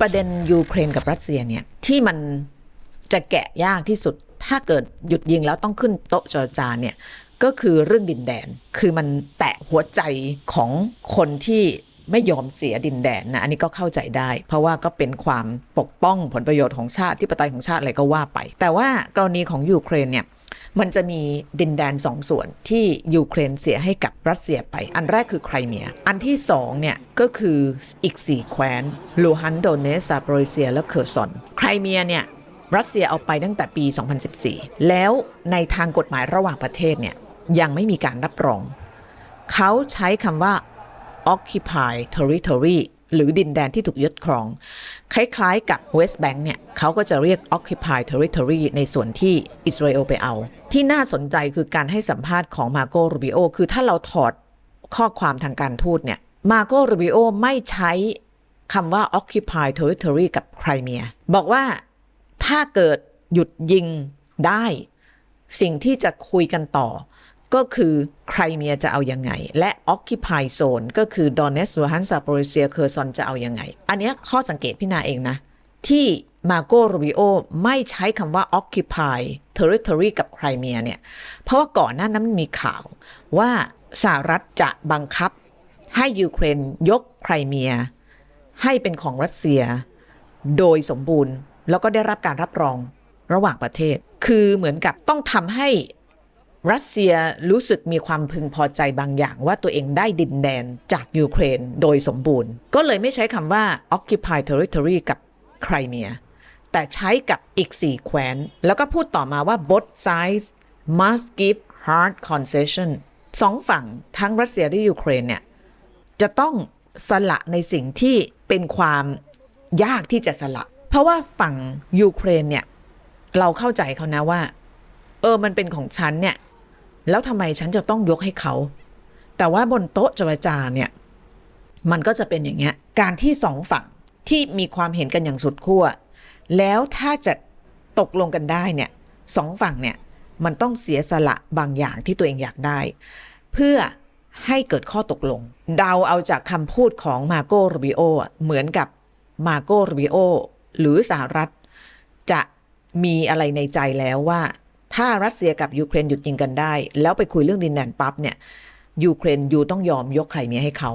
ประเด็นยูเครนกับรัสเซียเนี่ยที่มันจะแกะยากที่สุด ถ้าเกิดหยุดยิงแล้วต้องขึ้นโต๊ะเจรจาเนี่ยก็คือเรื่องดินแดน คือมันแตะหัวใจของคนที่ ไม่ยอมเสียดินแดนนะอันนี้ก็เข้าใจได้ เพราะว่าก็เป็นความปกป้องผลประโยชน์ของชาติที่ปไตยของชาติอะไรก็ว่าไป แต่ว่ากรณีของยูเครนเนี่ยมันจะมีดินแดนสองส่วนที่ยูเครนเสียให้กับรัสเซียไป อันแรกคือไครเมีย อันที่สองเนี่ยก็คืออีก 4 แคว้นลูฮันโดเนสซาโปรเซีย และเคอร์ซอน ไครเมียเนี่ยรัสเซียเอาไปตั้งแต่ปี 2014 แล้วในทางกฎหมายระหว่างประเทศเนี่ยยังไม่มีการรับรอง เขาใช้คำว่า occupy territory หรือดินแดนที่ถูกยึดครอง คล้ายๆกับ West Bank เนี่ยเขาก็จะเรียก occupy territory ในส่วนที่อิสราเอลไปเอา ที่น่าสนใจคือการให้สัมภาษณ์ของมาโกรูบิโอคือถ้าเราถอดข้อความทางการทูตเนี่ยมาโกรูบิโอไม่ใช้คำว่า occupy territory กับไครเมีย บอกว่าถ้าเกิดหยุดยิงได้ สิ่งที่จะคุยกันต่อ ก็คือไครเมียจะเอายังไง และ Occupy Zone ก็คือดอนเนสลูฮันซาโปริเซียเคอร์ซอนจะเอายังไง อันนี้ข้อสังเกตพี่นาเองนะ ที่มาโกโรบิโอไม่ใช้คำว่า Occupy Territory กับไครเมียเนี่ย เพราะว่าก่อนหน้านั้นมีข่าวว่าสหรัฐจะบังคับให้ยูเครนยกไครเมีย ให้เป็นของรัสเซีย โดยสมบูรณ์ แล้วก็ได้รับการรับรองระหว่างประเทศ คือเหมือนกับต้องทำให้ รัสเซียรู้สึกมีความพึงพอใจบางอย่างว่าตัวเองได้ดินแดนจากยูเครนโดยสมบูรณ์ ก็เลยไม่ใช้คำว่า occupy territory กับไครเมีย แต่ใช้กับอีก 4 แคว้น แล้วก็พูดต่อมาว่า both sides must give hard concession สองฝั่งทั้งรัสเซียและยูเครนเนี่ย จะต้องสละในสิ่งที่เป็นความยากที่จะสละ เพราะว่าฝั่งยูเครนเนี่ย เราเข้าใจเขานะว่า เออมันเป็นของฉันเนี่ย แล้วทำไมฉันจะต้องยกให้เขา แต่ว่าบนโต๊ะเจรจาเนี่ย มันก็จะเป็นอย่างเงี้ย การที่สองฝั่งที่มีความเห็นกันอย่างสุดขั้ว แล้วถ้าจะตกลงกันได้เนี่ยสองฝั่งเนี่ยมันต้องเสียสละบางอย่างที่ตัวเองอยากได้ เพื่อให้เกิดข้อตกลง เดาเอาจากคำพูดของมาโกโรบิโออะเหมือนกับมาโกโรบิโอหรือสหรัฐ จะมีอะไรในใจแล้วว่า ถ้ารัสเซียกับยูเครนหยุดยิงกันได้ แล้วไปคุยเรื่องดินแดนปั๊บเนี่ยยูเครนยูต้องยอมยกใครเมียให้เขา